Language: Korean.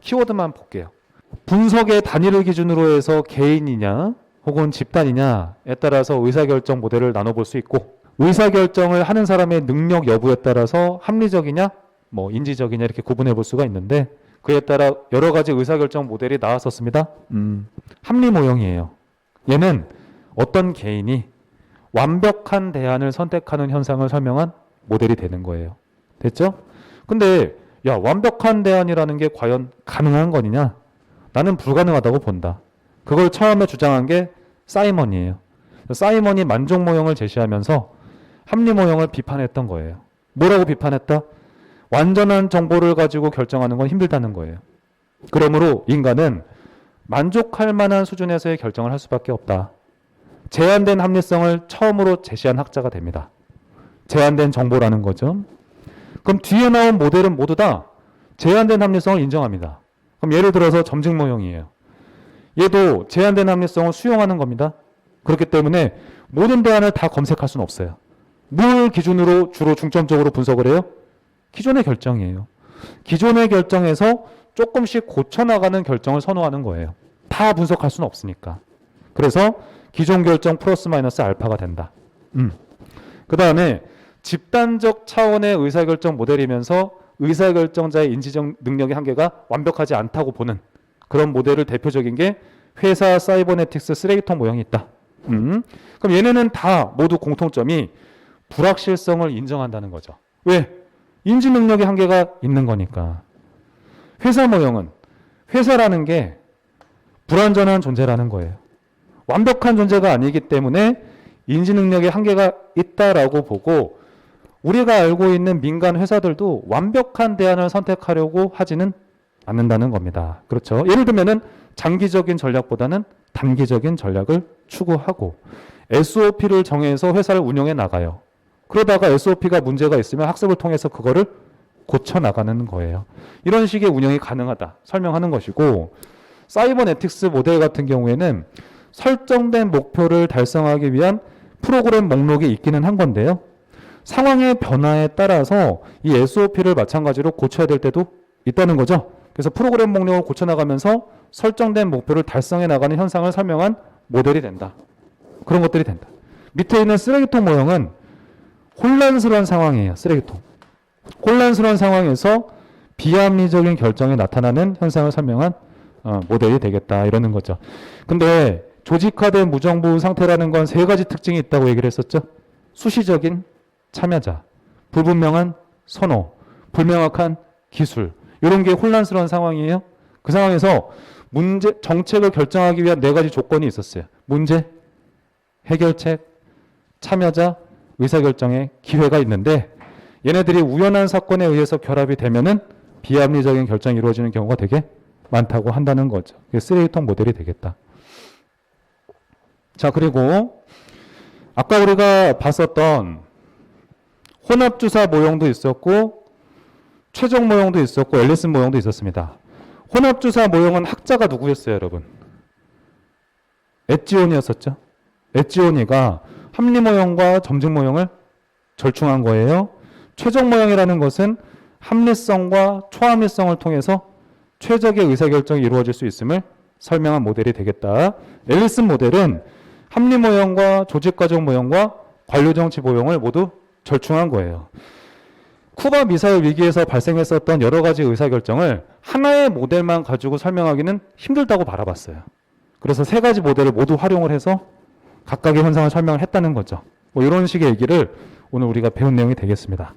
키워드만 볼게요. 분석의 단위를 기준으로 해서 개인이냐 혹은 집단이냐에 따라서 의사결정 모델을 나눠볼 수 있고 의사결정을 하는 사람의 능력 여부에 따라서 합리적이냐 뭐 인지적이냐 이렇게 구분해 볼 수가 있는데 그에 따라 여러 가지 의사결정 모델이 나왔었습니다. 음, 합리 모형이에요. 얘는 어떤 개인이 완벽한 대안을 선택하는 현상을 설명한 모델이 되는 거예요. 됐죠? 근데 야 완벽한 대안이라는 게 과연 가능한 거냐? 나는 불가능하다고 본다. 그걸 처음에 주장한 게 사이먼이에요. 사이먼이 만족 모형을 제시하면서 합리 모형을 비판했던 거예요. 뭐라고 비판했다? 완전한 정보를 가지고 결정하는 건 힘들다는 거예요. 그러므로 인간은 만족할 만한 수준에서의 결정을 할 수밖에 없다. 제한된 합리성을 처음으로 제시한 학자가 됩니다. 제한된 정보라는 거죠. 그럼 뒤에 나온 모델은 모두 다 제한된 합리성을 인정합니다. 그럼 예를 들어서 점증 모형이에요. 얘도 제한된 합리성을 수용하는 겁니다. 그렇기 때문에 모든 대안을 다 검색할 수는 없어요. 뭘 기준으로 주로 중점적으로 분석을 해요? 기존의 결정이에요. 기존의 결정에서 조금씩 고쳐나가는 결정을 선호하는 거예요. 다 분석할 수는 없으니까. 그래서 기존 결정 플러스 마이너스 알파가 된다. 음. 그 다음에 집단적 차원의 의사결정 모델이면서 의사결정자의 인지적 능력의 한계가 완벽하지 않다고 보는 그런 모델을 대표적인 게 회사 사이버네틱스 쓰레기통 모형이 있다. 음. 그럼 얘네는 다 모두 공통점이 불확실성을 인정한다는 거죠. 왜? 인지 능력의 한계가 있는 거니까. 회사 모형은 회사라는 게 불완전한 존재라는 거예요. 완벽한 존재가 아니기 때문에 인지 능력의 한계가 있다라고 보고 우리가 알고 있는 민간 회사들도 완벽한 대안을 선택하려고 하지는 않는다는 겁니다. 그렇죠. 예를 들면은 장기적인 전략보다는 단기적인 전략을 추구하고 SOP를 정해서 회사를 운영해 나가요. 그러다가 SOP가 문제가 있으면 학습을 통해서 그거를 고쳐 나가는 거예요. 이런 식의 운영이 가능하다 설명하는 것이고 사이버네틱스 모델 같은 경우에는 설정된 목표를 달성하기 위한 프로그램 목록이 있기는 한 건데요. 상황의 변화에 따라서 이 SOP를 마찬가지로 고쳐야 될 때도 있다는 거죠. 그래서 프로그램 목록을 고쳐나가면서 설정된 목표를 달성해 나가는 현상을 설명한 모델이 된다. 그런 것들이 된다. 밑에 있는 쓰레기통 모형은 혼란스러운 상황이에요. 쓰레기통. 혼란스러운 상황에서 비합리적인 결정이 나타나는 현상을 설명한 어, 모델이 되겠다 이러는 거죠. 근데 조직화된 무정부 상태라는 건 세 가지 특징이 있다고 얘기를 했었죠. 수시적인 참여자, 불분명한 선호, 불명확한 기술 이런 게 혼란스러운 상황이에요. 그 상황에서 문제 정책을 결정하기 위한 네 가지 조건이 있었어요. 문제, 해결책, 참여자, 의사결정의 기회가 있는데 얘네들이 우연한 사건에 의해서 결합이 되면은 비합리적인 결정이 이루어지는 경우가 되게 많다고 한다는 거죠. 쓰레기통 모델이 되겠다. 자, 그리고 아까 우리가 봤었던 혼합주사 모형도 있었고 최종 모형도 있었고 앨리슨 모형도 있었습니다. 혼합주사 모형은 학자가 누구였어요, 여러분? 엣지온이었었죠. 엣지온이가 합리 모형과 점증 모형을 절충한 거예요. 최종 모형이라는 것은 합리성과 초합리성을 통해서 최적의 의사결정이 이루어질 수 있음을 설명한 모델이 되겠다. 앨리슨 모델은 합리 모형과 조직과정 모형과 관료정치 모형을 모두 절충한 거예요. 쿠바 미사일 위기에서 발생했었던 여러 가지 의사결정을 하나의 모델만 가지고 설명하기는 힘들다고 바라봤어요. 그래서 세 가지 모델을 모두 활용을 해서 각각의 현상을 설명을 했다는 거죠. 뭐 이런 식의 얘기를 오늘 우리가 배운 내용이 되겠습니다.